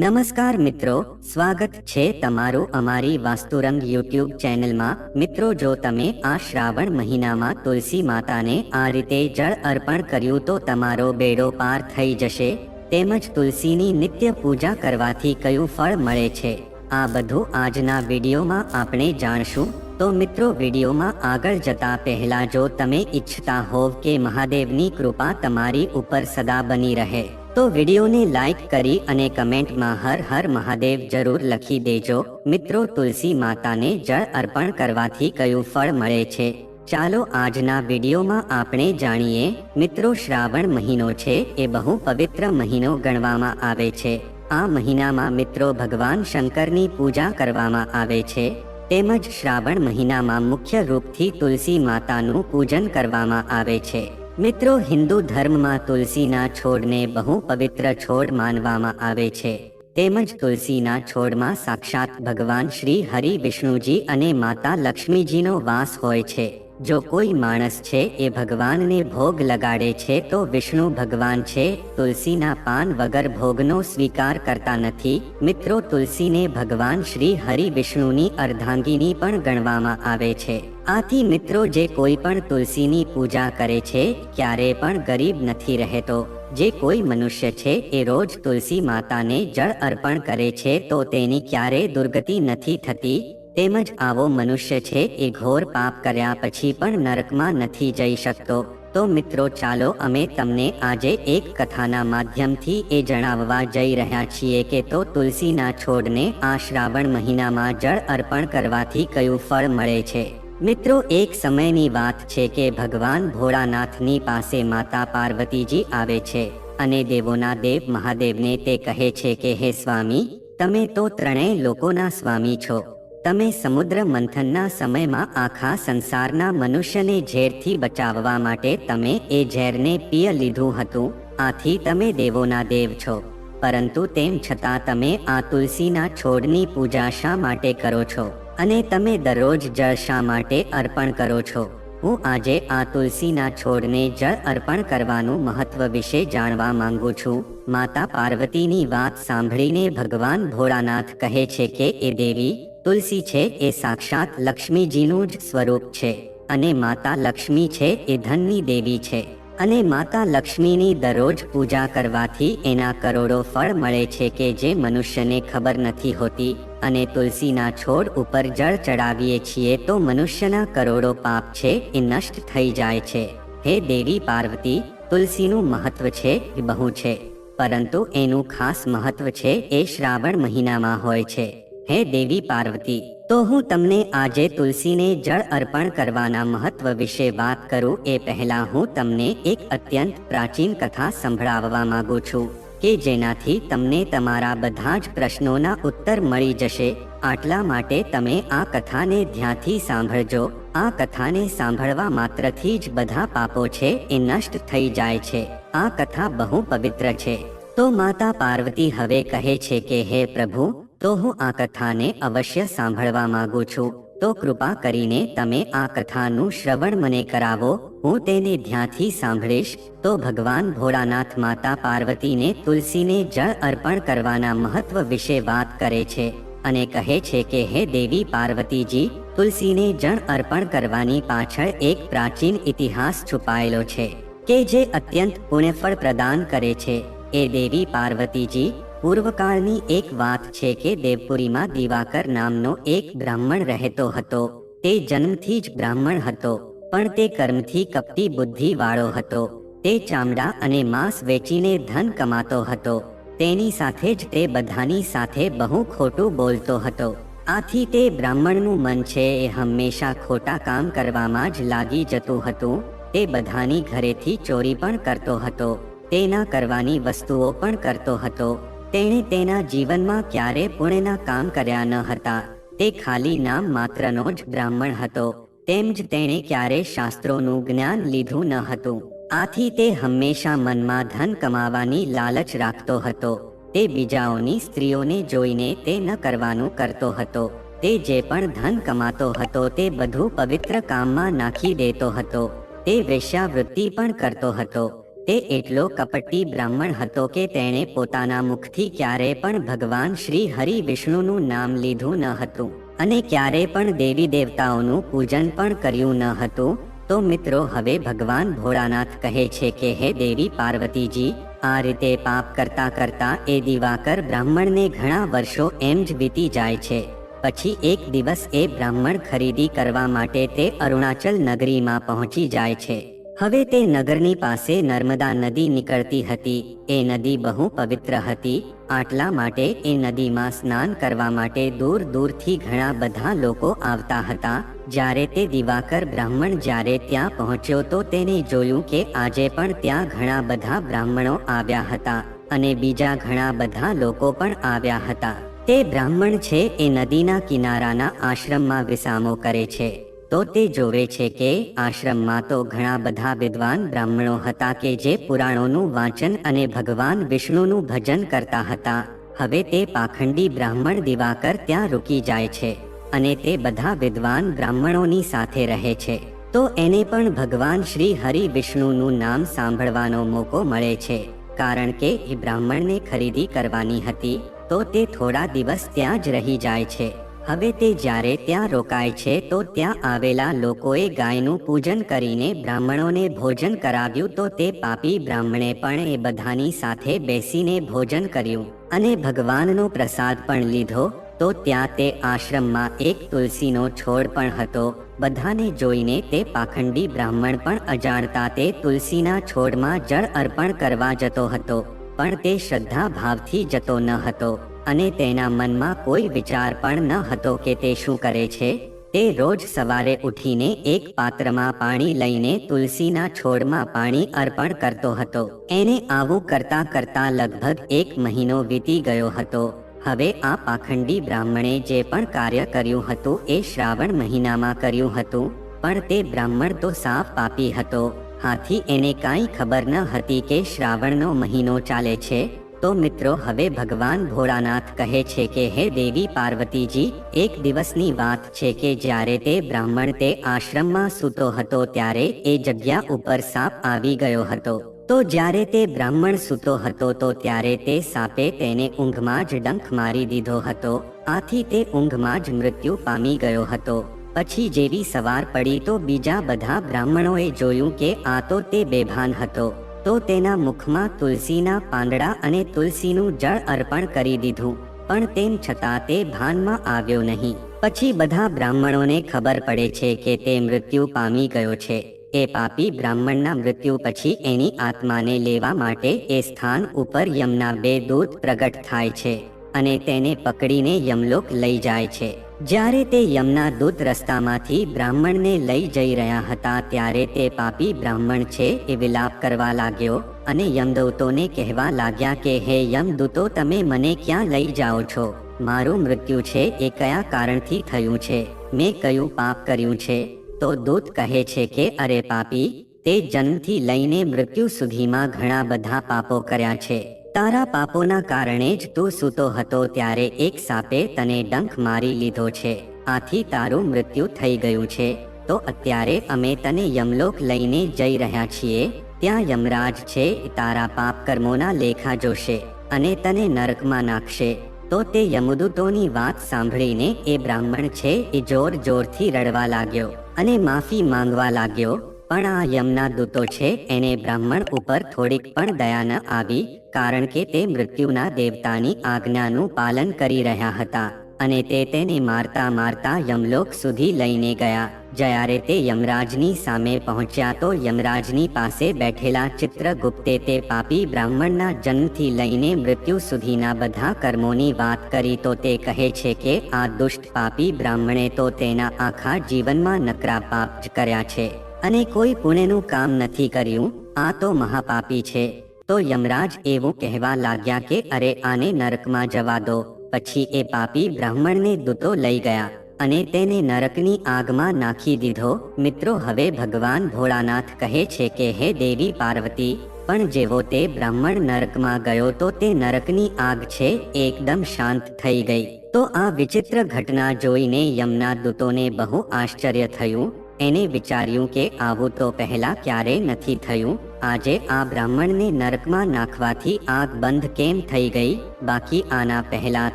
નમસ્કાર મિત્રો, સ્વાગત છે તમારું અમારી વાસ્તુરંગ યુટ્યુબ ચેનલમાં. મિત્રો, જો તમે આ શ્રાવણ મહિનામાં તુલસી માતાને આ રીતે જળ અર્પણ કર્યું તો તમારો બેડો પાર થઈ જશે. તેમજ તુલસીની નિત્ય પૂજા કરવાથી કયું ફળ મળે છે. આ બધું આજના વિડીયોમાં આપણે જાણશું. તો મિત્રો, વિડીયોમાં આગળ જતા પહેલા જો તમે ઈચ્છતા હોવ કે મહાદેવની કૃપા તમારી ઉપર સદા બની રહે. તો વિડીયોને લાઈક કરી અને કમેન્ટમાં હર હર મહાદેવ જરૂર લખી દેજો. મિત્રો, તુલસી માતાને જળ અર્પણ કરવાથી કયું ફળ મળે છે? ચાલો આજના વિડીયોમાં આપણે જાણીએ, મિત્રો, શ્રાવણ મહિનો છે એ બહુ પવિત્ર મહિનો ગણવામાં આવે છે. આ મહિનામાં મિત્રો ભગવાન શંકરની પૂજા કરવામાં આવે છે. તેમજ શ્રાવણ મહિનામાં મુખ્ય રૂપથી તુલસી માતાનું પૂજન કરવામાં આવે છે. મિત્રો, હિન્દુ ધર્મમાં તુલસીના છોડને બહુ પવિત્ર છોડ માનવામાં આવે છે. તેમજ તુલસીના છોડમાં સાક્ષાત ભગવાન શ્રી હરિ વિષ્ણુજી અને માતા લક્ષ્મીજીનો વાસ હોય છે. જો કોઈ માણસ છે, એ ભગવાનને ભોગ લગાડે છે, તો વિષ્ણુ ભગવાન છે. તુલસીના પાન વગર ભોગનો સ્વીકાર કરતા નથી. મિત્રો, તુલસીને ભગવાન શ્રી હરિ વિષ્ણુની અર્ધાંગીની પણ ગણવામાં આવે છે. આથી મિત્રો, જે કોઈ પણ તુલસીની પૂજા કરે છે, ક્યારે પણ ગરીબ નથી રહેતો. જે કોઈ મનુષ્ય છે, એ રોજ તુલસી માતાને જળ અર્પણ કરે છે, તો તેની ક્યારે દુર્ગતિ નથી થતી. તેમજ આવો મનુષ્ય છે એ ઘોર પાપ કર્યા પછી પણ નરકમાં નથી જઈ શકતો. તો મિત્રો ચાલો અમે તમને આજે એક કથાના માધ્યમથી એ જણાવવા જઈ રહ્યા છીએ કે તો તુલસીના છોડને આ શ્રાવણ મહિનામાં જળ અર્પણ કરવાથી કયું ફળ મળે છે? મિત્રો એક સમયની વાત છે કે ભગવાન ભોળાનાથની પાસે માતા પાર્વતીજી આવે છે અને દેવોના દેવ મહાદેવને તે કહે છે કે, હે સ્વામી, તમે તો ત્રણેય લોકોના સ્વામી છો. તમે સમુદ્ર મંથનના સમયમાં આખા સંસારના મનુષ્યને ઝેરથી બચાવવા માટે તમે એ ઝેરને પીય લીધું હતું, આથી તમે દેવોના દેવ છો. પરંતુ તેમ છતાં તમે આ તુલસીના છોડની પૂજા શા માટે કરો છો? અને તમે દરરોજ જળ શા માટે અર્પણ કરો છો? હું આજે આ તુલસીના છોડને જળ અર્પણ કરવાનું મહત્વ વિશે જાણવા માંગુ છું. માતા પાર્વતીની વાત સાંભળીને ભગવાન ભોળાનાથ કહે છે કે, એ દેવી તુલસી છે એ સાક્ષાત લક્ષ્મીજીનું જ સ્વરૂપ છે અને માતા લક્ષ્મી છે એ ધનની દેવી છે અને માતા લક્ષ્મીની દરરોજ પૂજા કરવાથી એના કરોડો ફળ મળે છે કે જે મનુષ્યને ખબર નથી હોતી અને તુલસીના છોડ ઉપર જળ ચડાવીએ છીએ તો મનુષ્યના કરોડો પાપ છે એ નષ્ટ થઈ જાય છે. હે દેવી પાર્વતી, તુલસીનું મહત્વ છે એ બહુ છે, પરંતુ એનું ખાસ મહત્વ છે એ શ્રાવણ મહિનામાં હોય છે. હે દેવી પાર્વતી, તો હું તમને આજે તુલસીને જળ અર્પણ કરવાના મહત્વ વિશે વાત કરું એ પહેલા હું તમને એક અત્યંત પ્રાચીન કથા સંભળાવવા માંગુ છું કે જેનાથી તમને તમારા બધા જ પ્રશ્નોના ઉત્તર મળી જશે. આટલા માટે તમે આ કથાને ધ્યાનથી સાંભળજો. આ કથાને સાંભળવા માત્રથી જ બધા પાપો છે એ નષ્ટ થઈ જાય છે. આ કથા બહુ પવિત્ર છે. તો માતા પાર્વતી હવે કહે છે કે, હે પ્રભુ તો હું આ કથાને અવશ્ય સાંભળવા માંગુ છું. તો કૃપા કરીને તમે આ કથાનું શ્રવણ મને કરાવો. હું તેને ધ્યાનથી સાંભળીશ. તો ભગવાન ભોળાનાથ માતા પાર્વતીને તુલસીને જળ અર્પણ કરવાના મહત્વ વિશે વાત કરે છે અને કહે છે કે, હે દેવી પાર્વતીજી, તુલસીને જળ અર્પણ કરવાની પાછળ એક પ્રાચીન ઇતિહાસ છુપાયેલો છે કે જે અત્યંત પુણ્યફળ પ્રદાન કરે છે. એ દેવી પાર્વતીજી પૂર્વકાળની એક વાત છે કે દેવપુરીમાં દિવાકર નામનો એક બ્રાહ્મણ રહેતો હતો. તે જન્મથી જ બ્રાહ્મણ હતો, પણ તે કર્મથી કપટી બુદ્ધિ વાળો હતો. તે ચામડા અને માંસ વેચીને ધન કમાતો હતો. તેની સાથે જ તે બધાની સાથે બહુ ખોટું બોલતો હતો. આથી તે બ્રાહ્મણનું મન છે એ હંમેશા ખોટા કામ કરવામાં જ લાગી જતું હતું. તે બધાની ઘરેથી ચોરી પણ કરતો હતો. તેના કરવાની વસ્તુઓ પણ કરતો હતો. તેણે તેના જીવનમાં ક્યારે પુણ્યના કામ કર્યા ન હતા. તે ખાલી નામ માત્રનો જ બ્રાહ્મણ હતો. તેમ જ તેણે ક્યારે શાસ્ત્રોનું જ્ઞાન લીધું ન હતું. આથી તે હંમેશા મનમાં ધન કમાવાની લાલચ રાખતો હતો. તે બીજાઓની સ્ત્રીઓને જોઈને તે ન કરવાનું કરતો હતો. તે જે પણ ધન કમાતો હતો તે બધું પવિત્ર કામમાં નાખી દેતો હતો. તે વેશ્યાવૃત્તિ પણ કરતો હતો. તે એટલો કપટી બ્રાહ્મણ હતો કે તેણે પોતાના મુખથી ક્યારે પણ ભગવાન શ્રી હરિ વિષ્ણુનું નામ લીધું ન હતું. અને ક્યારે પણ દેવી દેવતાઓનું પૂજન પણ કર્યું ન હતું, તો મિત્રો હવે ભગવાન ભોળાનાથ કહે છે કે, હે દેવી પાર્વતીજી, આ રીતે પાપ કરતા કરતા એ દિવાકર બ્રાહ્મણને ઘણા વર્ષો એમ જ વીતી જાય છે. પછી એક દિવસ એ બ્રાહ્મણ ખરીદી કરવા માટે તે અરુણાચલ નગરીમાં પહોંચી જાય છે. હવે તે નગરની પાસે નર્મદા નદી નીકળતી હતી. એ નદી બહુ પવિત્ર હતી. આટલા માટે એ નદીમાં સ્નાન કરવા માટે દૂર દૂરથી ઘણા બધા લોકો આવતા હતા. જ્યારે તે દિવાકર બ્રાહ્મણ જ્યારે ત્યાં પહોંચ્યો તો તેને જોયું કે આજે પણ ત્યાં ઘણા બધા બ્રાહ્મણો આવ્યા હતા અને બીજા ઘણા બધા લોકો પણ આવ્યા હતા. તે બ્રાહ્મણ છે એ નદીના કિનારાના આશ્રમમાં વિસામો કરે છે. તો તે જોવે છે કે આશ્રમમાં તો ઘણા બધા વિદ્વાન બ્રાહ્મણો હતા કે જે પુરાણોનું વાંચન અને ભગવાન વિષ્ણુનું ભજન કરતા હતા. હવે તે પાખંડી બ્રાહ્મણ દિવાકર ત્યાં રૂકી જાય છે અને તે બધા વિદ્વાન બ્રાહ્મણોની સાથે રહે છે. તો એને પણ ભગવાન શ્રી હરિ વિષ્ણુનું નામ સાંભળવાનો મોકો મળે છે. કારણ કે એ બ્રાહ્મણને ખરીદી કરવાની હતી, તો તે થોડા દિવસ ત્યાં જ રહી જાય છે. હવે તે જ્યારે ત્યાં રોકાય છે તો ત્યાં આવેલા લોકોએ ગાયનું પૂજન કરીને બ્રાહ્મણોને ભોજન કરાવ્યું તો તે પાપી બ્રાહ્મણે પણ એ બધાની સાથે બેસીને ભોજન કર્યું અને ભગવાનનો પ્રસાદ પણ લીધો તો ત્યાં તે આશ્રમમાં એક તુલસીનો છોડ પણ હતો. બધાને જોઈને તે પાખંડી બ્રાહ્મણ પણ અજાણતા તે તુલસીના છોડમાં જળ અર્પણ કરવા જતો હતો, પણ તે શ્રદ્ધા ભાવથી જતો ન હતો. અને તેના મનમાં કોઈ વિચાર પણ ન હતો કે તે શું કરે છે, તે રોજ સવારે ઉઠીને એક પાત્રમાં પાણી લઈને તુલસીના છોડમાં પાણી અર્પણ કરતો હતો. એને આવું કરતા કરતા લગભગ એક મહિનો વીતી ગયો હતો. હવે આ પાખંડી બ્રાહ્મણે જે પણ કાર્ય કર્યું હતું એ શ્રાવણ મહિનામાં કર્યું હતું, પણ તે બ્રાહ્મણ તો સાફ પાપી હતો. હાથી એને કાંઈ ખબર ન હતી કે શ્રાવણનો મહિનો ચાલે છે તો મિત્રો, હવે ભગવાન ભોળાનાથ કહે છે કે, હે દેવી પાર્વતીજી, એક દિવસની વાત છે કે જ્યારે તે બ્રાહ્મણ તે આશ્રમમાં સૂતો હતો ત્યારે એ જગ્યા ઉપર સાપ આવી ગયો હતો. તો જ્યારે તે બ્રાહ્મણ સૂતો હતો તો ત્યારે તે સાપે તેને ઊંઘમાં જ ડંખ મારી દીધો હતો. આથી તે ઊંઘમાં જ મૃત્યુ પામી ગયો હતો. પછી જેવી સવાર પડી તો બીજા બધા બ્રાહ્મણોએ જોયું કે આ તો તે બેભાન હતો. તો તેના મુખમાં તુલસીના પાંદડા અને તુલસીનું જળ અર્પણ કરી દીધું. પણ તેમ છતાં તે ભાનમાં આવ્યો નહીં. પછી બધા બ્રાહ્મણોને ખબર પડે છે કે તે મૃત્યુ પામી ગયો છે. એ પાપી બ્રાહ્મણના મૃત્યુ પછી એની આત્માને લેવા માટે એ સ્થાન ઉપર યમના બે દૂત પ્રગટ થાય છે અને તેને પકડીને યમલોક લઈ જાય છે. જ્યારે તે યમના દૂત રસ્તામાંથી બ્રાહ્મણને લઈ જઈ રહ્યા હતા ત્યારે તે પાપી બ્રાહ્મણ છે એ વિલાપ કરવા લાગ્યો અને યમદૂતોને કહેવા લાગ્યા કે, હે યમદૂતો, તમે મને ક્યાં લઈ જાઓ છો? મારું મૃત્યુ છે એ કયા કારણથી થયું છે? મેં કયું પાપ કર્યું છે? તો દૂત કહે છે કે, અરે પાપી, તે જન્મથી લઈને મૃત્યુ સુધીમાં ઘણા બધા પાપો કર્યા છે. તારા પાપોના કારણે જ તું સૂતો હતો ત્યારે એક સાપે તને ડંખ મારી લીધો છે. આથી તારું મૃત્યુ થઈ ગયું છે. તો અત્યારે અમે તને યમલોક લઈને જઈ રહ્યા છીએ. ત્યાં યમરાજ છે, તારા પાપ કર્મોના લેખા જોશે અને તને નરકમાં નાખશે. તો તે યમદૂતોની વાત સાંભળીને એ બ્રાહ્મણ છે, એ જોર જોરથી રડવા લાગ્યો અને માફી માંગવા લાગ્યો. પણ આ યમના દૂતો છે, એને બ્રાહ્મણ ઉપર થોડીક પણ દયા ન આવી, કારણ કે તે મૃત્યુના દેવતાની આજ્ઞાનું પાલન કરી રહ્યા હતા, અને તે તેને મારતા મારતા યમલોક સુધી લઈને ગયા. જ્યારે તે યમરાજની સામે પહોંચ્યા તો યમરાજની પાસે બેઠેલા ચિત્રગુપ્તે તે પાપી બ્રાહ્મણના જન્મથી લઈને મૃત્યુ સુધીના બધા કર્મોની વાત કરી તો તે કહે છે કે, આ દુષ્ટ પાપી બ્રાહ્મણે તો તેના આખા જીવનમાં નકરા પાપ જ કર્યા છે. અને કોઈ પુણ્યનું કામ નથી કર્યું, આ તો મહાપાપી છે. તો યમરાજ એવું કહેવા લાગ્યા કે, અરે, આને નરકમાં જવા દો. પછી એ પાપી બ્રાહ્મણને દૂતો લઈ ગયા અને તેને નરકની આગમાં નાખી દીધો. મિત્રો, હવે ભગવાન ભોળાનાથ કહે છે કે, હે દેવી પાર્વતી, પણ જેવો તે બ્રાહ્મણ નરકમાં ગયો તો તે નરકની આગ છે, એકદમ શાંત થઈ ગઈ. તો આ વિચિત્ર ઘટના જોઈને યમના દૂતોને બહુ આશ્ચર્ય થયું. એને વિચાર્યું કે આવું તો પહેલા ક્યારે નથી થયું. આજે આ બ્રાહ્મણને નરકમાં નાખવાથી આગ બંધ કેમ થઈ ગઈ? બાકી આના પહેલા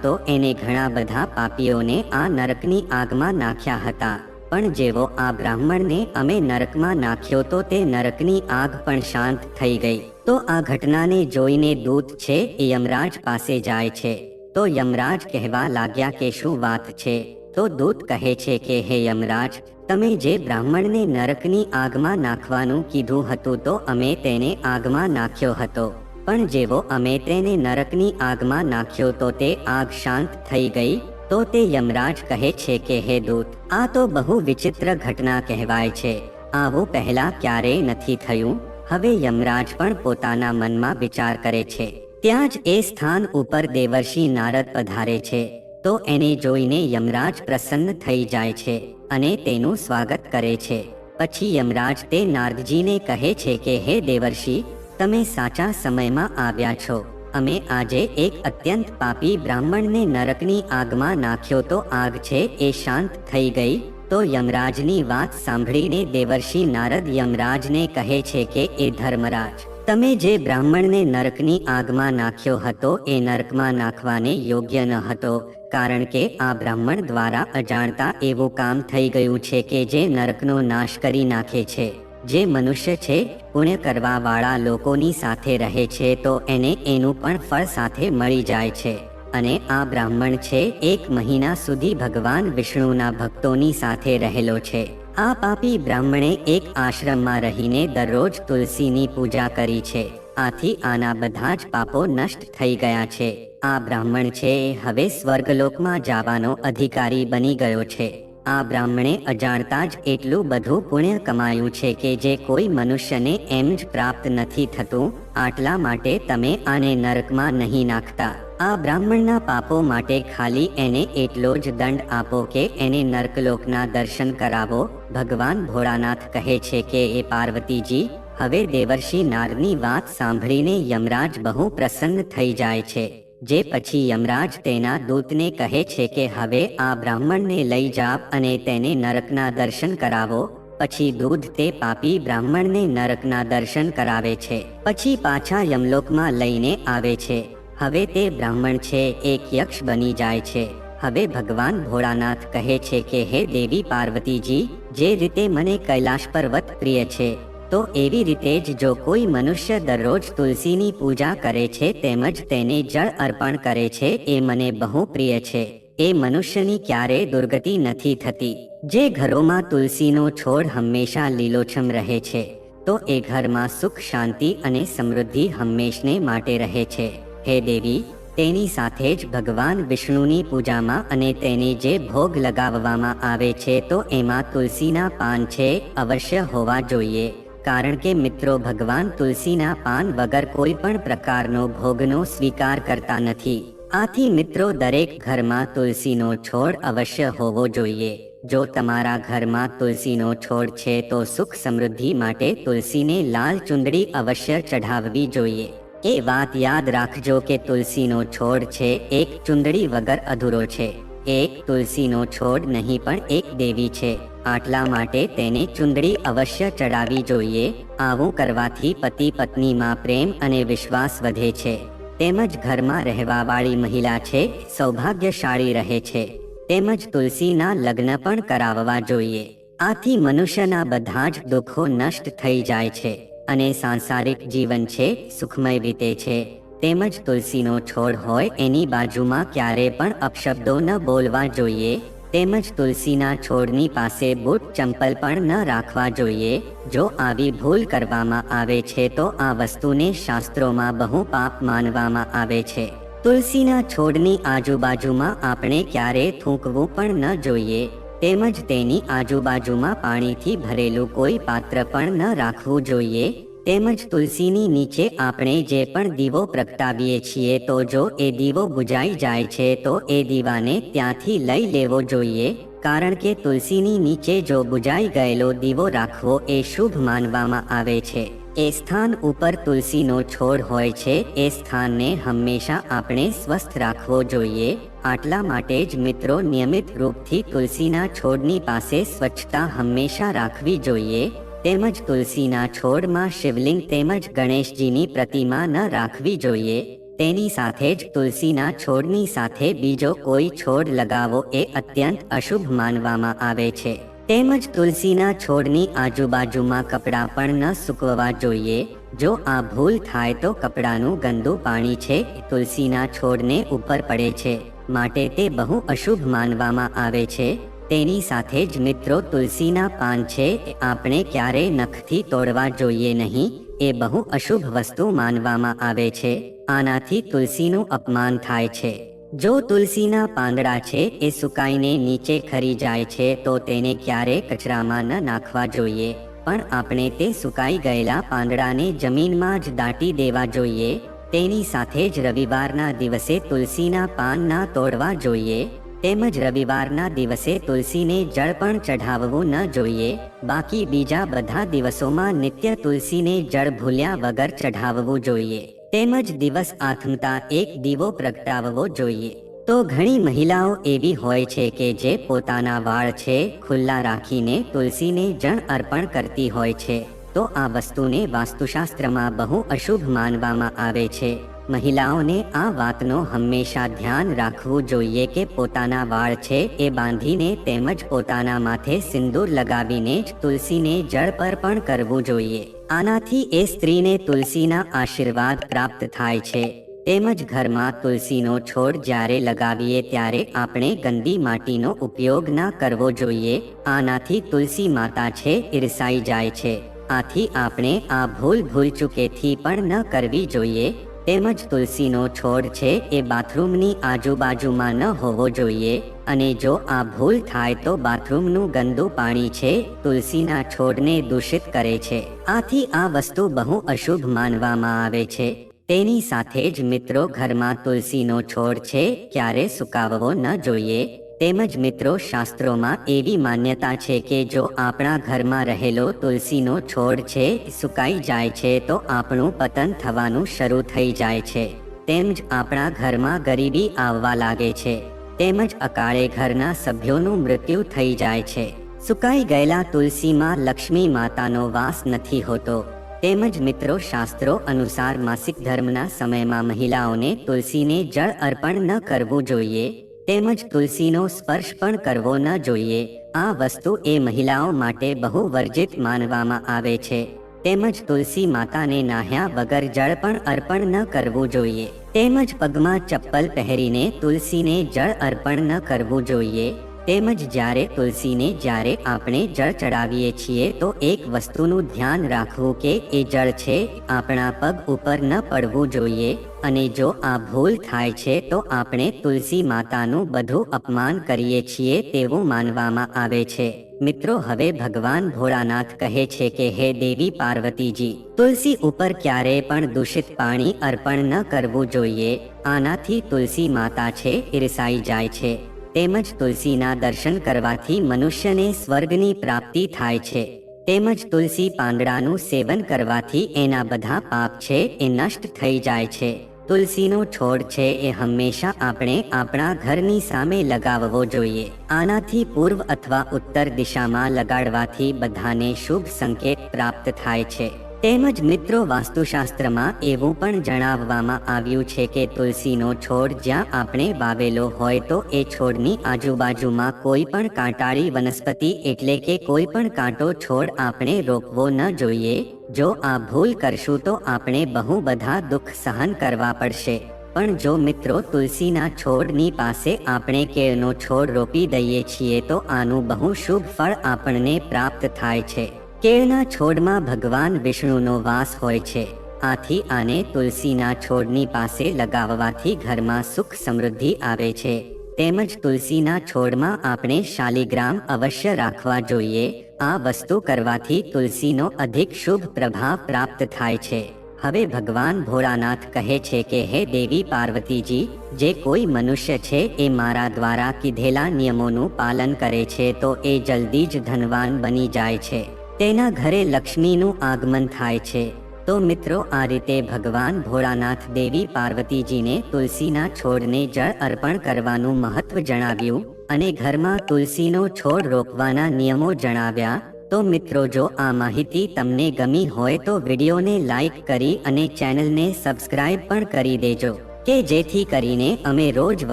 તો એને ઘણા બધા પાપીઓને આ નરકની આગમાં નાખ્યા હતા. પણ જેવો આ બ્રાહ્મણને અમે નરકમાં નાખ્યો તો તે નરકની આગ પણ શાંત થઈ ગઈ. તો આ ઘટનાને જોઈને દૂત છે એ યમરાજ પાસે જાય છે. તો યમરાજ કહેવા લાગ્યા કે શું વાત છે? તો દૂત કહે છે કે, હે યમરાજ, તમે જે બ્રાહ્મણને નરકની આગમાં નાખવાનું કીધું હતું તો અમે તેને આગમાં નાખ્યો હતો. પણ જેવો અમે તેને નરકની આગમાં નાખ્યો તો તે આગ શાંત થઈ ગઈ. તો તે યમરાજ કહે છે કે, હે દૂત, આ તો બહુ વિચિત્ર ઘટના કહેવાય છે. આવું પહેલા ક્યારેય નથી થયું? હવે યમરાજ પણ પોતાના મનમાં વિચાર કરે છે. ત્યાં જ એ સ્થાન ઉપર દેવર્ષિ નારદ પધારે છે. તો એને જોઈને યમરાજ પ્રસન્ન થઈ જાય છે અને તેનું સ્વાગત કરે છે. પછી યમરાજ તે નારદજીને કહે છે કે, હે દેવર્ષિ, તમે સાચા સમયમાં આવ્યા છો. અમે આજે એક અત્યંત પાપી બ્રાહ્મણને નરકની આગમાં નાખ્યો તો આગ છે એ શાંત થઈ ગઈ. તો યમરાજની વાત સાંભળીને દેવર્ષિ નારદ યમરાજને કહે છે કે, એ ધર્મરાજ તમે જે બ્રાહ્મણને નરકની આગમાં નાખ્યો હતો, એ નરકમાં નાખવાને યોગ્ય ન હતો, કારણ કે આ બ્રાહ્મણ દ્વારા અજાણતા એવું કામ થઈ ગયું છે કે જે નરકનો નાશ કરી નાખે છે. જે મનુષ્ય છે, પુણ્ય કરવાવાળા લોકોની સાથે રહે છે, તો એને એનું પણ ફળ સાથે મળી જાય છે. અને આ બ્રાહ્મણ છે, એક મહિના સુધી ભગવાન વિષ્ણુના ભક્તોની સાથે રહેલો છે. આ પાપી બ્રાહ્મણે એક આશ્રમમાં રહીને દરરોજ તુલસીની પૂજા કરી છે. આથી આના બધા જ પાપો નષ્ટ થઈ ગયા છે. આ બ્રાહ્મણ છે, હવે સ્વર્ગલોકમાં જવાનો અધિકારી બની ગયો છે. આ બ્રાહ્મણે અજાણતા જ એટલું બધું પુણ્ય કમાયું છે કે જે કોઈ મનુષ્યને એમ જ પ્રાપ્ત નથી થતું, આટલા માટે તમે આને નરકમાં નહીં નાખતા. આ બ્રાહ્મણના પાપો માટે ખાલી એને એટલો જ દંડ આપો કે એને નર્કલોકના દર્શન કરાવો ભગવાન ભોળાનાથ કહે છે કે, એ પાર્વતીજી, હવે દેવર્ષિ નારની વાત સાંભળીને યમરાજ બહુ પ્રસન્ન થઈ જાય છે. જે પછી યમરાજ તેના દૂતને કહે છે કે, હવે આ બ્રાહ્મણને લઈ જાવ અને તેને નરકના દર્શન કરાવો. પછી દૂધ તે પાપી બ્રાહ્મણને નરકના દર્શન કરાવે છે. પછી પાછા યમલોકમાં લઈને આવે છે. હવે તે બ્રાહ્મણ છે, એક યક્ષ બની જાય છે. હવે ભગવાન ભોળાનાથ કહે છે કે, હે દેવી પાર્વતીજી, જે રીતે મને કૈલાશ પર્વત પ્રિય છે, તો એવી રીતે જ જો કોઈ મનુષ્ય દરરોજ તુલસીની પૂજા કરે છે, તેમજ તેને જળ અર્પણ કરે છે, એ મને બહુ પ્રિય છે. એ મનુષ્યની ક્યારે દુર્ગતિ નથી થતી. જે ઘરોમાં તુલસીનો છોડ હંમેશા લીલોછમ રહે છે, તો એ ઘરમાં સુખ, શાંતિ અને સમૃદ્ધિ હંમેશને માટે રહે છે. હે દેવી તેની સાથે જ ભગવાન વિષ્ણુની પૂજામાં અને તેને જે ભોગ લગાવવામાં આવે છે તો એમાં તુલસીના પાન છે, અવશ્ય હોવા જોઈએ. કારણ કે મિત્રો, ભગવાન તુલસીના પાન વગર કોઈ પણ પ્રકારનો ભોગનો સ્વીકાર કરતા નથી. આથી મિત્રો, દરેક ઘરમાં તુલસીનો છોડ અવશ્ય હોવો જોઈએ. જો તમારા ઘરમાં તુલસીનો છોડ છે તો સુખ સમૃદ્ધિ માટે તુલસીને લાલ ચુંદડી અવશ્ય ચઢાવવી જોઈએ. એ વાત યાદ રાખજો કે તુલસીનો છોડ છે એક ચુંદડી વગર અધૂરો છે. એક તુલસીનો છોડ નહીં પણ એક દેવી છે. આટલા માટે તેને ચુંદડી અવશ્ય ચડાવી જોઈએ. આવું કરવાથી પતિ પત્નીમાં પ્રેમ અને વિશ્વાસ વધે છે. તેમજ ઘરમાં રહેવાવાળી મહિલા છે, સૌભાગ્યશાળી રહે છે. તેમજ તુલસીના લગ્ન પણ કરાવવા જોઈએ. આથી મનુષ્યના બધા જ દુઃખો નષ્ટ થઈ જાય છે. અને સાંસારિક જીવન છે, સુખમય રીતે છે. તેમજ તુલસીનો છોડ હોય, એની બાજુમાં ક્યારે પણ અપશબ્દો ન બોલવા જોઈએ. તેમજ તુલસીના છોડની પાસે બૂટ ચંપલ પણ ન રાખવા જોઈએ. જો આવી ભૂલ કરવામાં આવે છે, તો આ વસ્તુને શાસ્ત્રોમાં બહુ પાપ માનવામાં આવે છે. તુલસીના છોડની આજુબાજુમાં આપણે ક્યારે થૂંકવું પણ ન જોઈએ. તેમજ તેની આજુબાજુમાં પાણીથી ભરેલું કોઈ પાત્ર પણ ન રાખવું જોઈએ. તેમજ તુલસીની નીચે આપણે જે પણ દીવો પ્રગટાવીએ છીએ તો જો એ દીવો બુજાઈ જાય છે તો એ દીવાને ત્યાંથી લઈ લેવો જોઈએ. કારણ કે તુલસીની નીચે જો બુજાઈ ગયેલો દીવો રાખવો એ શુભ માનવામાં આવે છે. એ સ્થાન ઉપર તુલસીનો છોડ હોય છે. એ સ્થાનને હંમેશા આપણે સ્વસ્થ રાખવો જોઈએ. આટલા માટે જ મિત્રો નિયમિત રૂપથી તુલસીના છોડની પાસે સ્વચ્છતા હંમેશા રાખવી જોઈએ. તેમજ તુલસીના છોડમાં શિવલિંગ તેમજ ગણેશજીની પ્રતિમા ન રાખવી જોઈએ. તેની સાથે જ તુલસીના છોડની સાથે બીજો કોઈ છોડ લગાવવો એ અત્યંત અશુભ માનવામાં આવે છે. તેમજ તુલસીના છોડની આજુબાજુમાં કપડાં પણ ન સૂકવવા જોઈએ. જો આ ભૂલ થાય તો કપડાનું ગંદુ પાણી છે તુલસીના છોડને ઉપર પડે છે. માટે તે બહુ અશુભ માનવામાં આવે છે. તેની સાથે જ મિત્રો તુલસીના પાન છે આપણે ક્યારેય નખથી તોડવા જોઈએ નહીં, એ બહુ અશુભ વસ્તુ માનવામાં આવે છે. આનાથી તુલસીનું અપમાન થાય છે. જો તુલસીના પાંદડા છે એ સુકાઈને નીચે ખરી જાય છે તો તેને ક્યારેય કચરામાં ન નાખવા જોઈએ. પણ આપણે તે સુકાઈ ગયેલા પાંદડાને જમીનમાં જ દાટી દેવા જોઈએ. તેની સાથે જ રવિવારના દિવસે તુલસીના પાન ના તોડવા જોઈએ, તેમજ રવિવારના દિવસે તુલસીને જળ પણ ચઢાવવું ન જોઈએ, બાકી બીજા બધા દિવસોમાં નિત્ય તુલસીને જળ ભૂલ્યા વગર ચઢાવવું જોઈએ, તેમજ દિવસ આથમતા એક દીવો પ્રગટાવવો જોઈએ. તો ઘણી મહિલાઓ એવી હોય છે કે જે પોતાના વાળ છે, ખુલ્લા રાખીને તુલસીને જળ અર્પણ કરતી હોય છે. તો આ વસ્તુને વાસ્તુશાસ્ત્રમાં બહુ અશુભ માનવામાં આવે છે. મહિલાઓને આ વાતનો હંમેશા ધ્યાન રાખવું જોઈએ કે પોતાના વાળ છે એ બાંધીને તેમજ પોતાના માથે સિંદૂર લગાવીને જ તુલસીને જળ પર પણ કરવું જોઈએ. આનાથી એ સ્ત્રીને તુલસીના આશીર્વાદ પ્રાપ્ત થાય છે. તેમજ ઘરમાં તુલસીનો છોડ જ્યારે લગાવીએ ત્યારે આપણે ગંદી માટીનો ઉપયોગ ના કરવો જોઈએ. આનાથી તુલસી માતા છે ઈરસાઈ જાય છે. આથી આપણે આ ભૂલ ભૂલ ચૂકેથી પણ ન કરવી જોઈએ. તેમજ તુલસીનો છોડ છે એ બાથરૂમની આજુબાજુમાં ન હોવો જોઈએ. અને જો આ ભૂલ થાય તો બાથરૂમનું ગંદુ પાણી છે તુલસીના છોડને દૂષિત કરે છે. આથી આ વસ્તુ બહુ અશુભ માનવામાં આવે છે. તેની સાથે જ મિત્રો ઘરમાં તુલસીનો છોડ છે ક્યારે સુકાવવો ન જોઈએ. તેમજ મિત્રો, શાસ્ત્રોમાં એવી માન્યતા છે કે જો આપણા ઘરમાં રહેલો તુલસીનો છોડ છે, સુકાઈ જાય છે, તો આપણું પતન થવાનું શરૂ થઈ જાય છે. તેમજ આપણા ઘરમાં ગરીબી આવવા લાગે છે. તેમજ અકાળે ઘરના સભ્યોનું મૃત્યુ થઈ જાય છે. સુકાઈ ગયેલા તુલસીમાં લક્ષ્મી માતાનો વાસ નથી હોતો. તેમજ મિત્રો, શાસ્ત્રો અનુસાર માસિક ધર્મના સમયમાં મહિલાઓને તુલસીને જળ અર્પણ ન કરવું જોઈએ. તેમજ તુલસીનો સ્પર્શ પણ કરવો ન જોઈએ. આ વસ્તુ એ મહિલાઓ માટે બહુ વર્જિત માનવામાં આવે છે. તેમજ તુલસી માતાને નાહ્યા વગર જળ પણ અર્પણ ન કરવું જોઈએ. તેમજ પગમાં ચપ્પલ પહેરીને તુલસીને જળ અર્પણ ન કરવું જોઈએ. તેમજ જ્યારે તુલસીને જ્યારે આપણે જળ ચડાવીએ છીએ, તો એક વસ્તુનું ધ્યાન રાખવું કે એ જળ છે, આપણા પગ ઉપર ન પડવું જોઈએ. અને જો આ ભૂલ થાય છે, તો આપણે તુલસી માતાનું બધું અપમાન કરીએ છીએ તેવું માનવામાં આવે છે. મિત્રો, હવે ભગવાન ભોળાનાથ કહે છે કે, હે દેવી પાર્વતીજી, તુલસી ઉપર ક્યારેય પણ દૂષિત પાણી અર્પણ ન કરવું જોઈએ. આનાથી તુલસી માતા છે ઈરસાઈ જાય છે. તેમજ તુલસીના દર્શન કરવાથી મનુષ્યને સ્વર્ગની પ્રાપ્તિ થાય છે. તેમજ તુલસી પાંદડાનું સેવન કરવાથી એના બધા પાપ છે એ નષ્ટ થઈ જાય છે. તુલસીનો છોડ છે એ હંમેશા આપણે આપણા ઘરની સામે લગાવવો જોઈએ. આનાથી પૂર્વ અથવા ઉત્તર દિશામાં લગાડવાથી બધાને શુભ સંકેત પ્રાપ્ત થાય છે. તેમજ મિત્રો વાસ્તુશાસ્ત્રમાં એવું પણ જણાવવામાં આવ્યું છે કે તુલસીનો છોડ જ્યાં આપણે વાવેલો હોય તો એ છોડની આજુબાજુમાં કોઈ પણ કાંટાળી વનસ્પતિ એટલે કે કોઈ પણ કાંટો છોડ આપણે રોકવો ન જોઈએ. જો આ ભૂલ કરશું તો આપણે બહુ બધા દુઃખ સહન કરવા પડશે. પણ જો મિત્રો તુલસીના છોડની પાસે આપણે કેળનો છોડ રોપી દઈએ છીએ તો આનું બહુ શુભ ફળ આપણને પ્રાપ્ત થાય છે. કેળના છોડમાં ભગવાન વિષ્ણુનો વાસ હોય છે. આથી આને તુલસીના છોડની પાસે લગાવવાથી ઘરમાં સુખ સમૃદ્ધિ આવે છે. તેમજ તુલસીના છોડમાં આપણે શાલિગ્રામ અવશ્ય રાખવા જોઈએ. આ વસ્તુ કરવાથી તુલસીનો અધિક શુભ પ્રભાવ પ્રાપ્ત થાય છે. હવે ભગવાન ભોળાનાથ કહે છે કે, હે દેવી પાર્વતીજી, જે કોઈ મનુષ્ય છે એ મારા દ્વારા કીધેલા નિયમોનું પાલન કરે છે તો એ જલ્દી જ ધનવાન બની જાય છે. તેના ઘરે લક્ષ્મીનું આગમન થાય છે. તો મિત્રો, આ રીતે ભગવાન ભોળાનાથ દેવી પાર્વતીજીને તુલસીના છોડને જળ અર્પણ કરવાનું મહત્વ જણાવ્યું અને ઘરમાં તુલસીનો છોડ રોપવાના નિયમો જણાવ્યા. તો મિત્રો, જો આ માહિતી તમને ગમી હોય તો વિડીયોને લાઈક કરી અને ચેનલને સબસ્ક્રાઇબ પણ કરી દેજો, કે જેથી કરીને અમે રોજ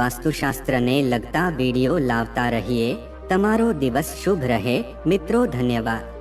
વાસ્તુશાસ્ત્રને લગતા વીડિયો લાવતા રહીએ. તમારો દિવસ શુભ રહે. મિત્રો, ધન્યવાદ.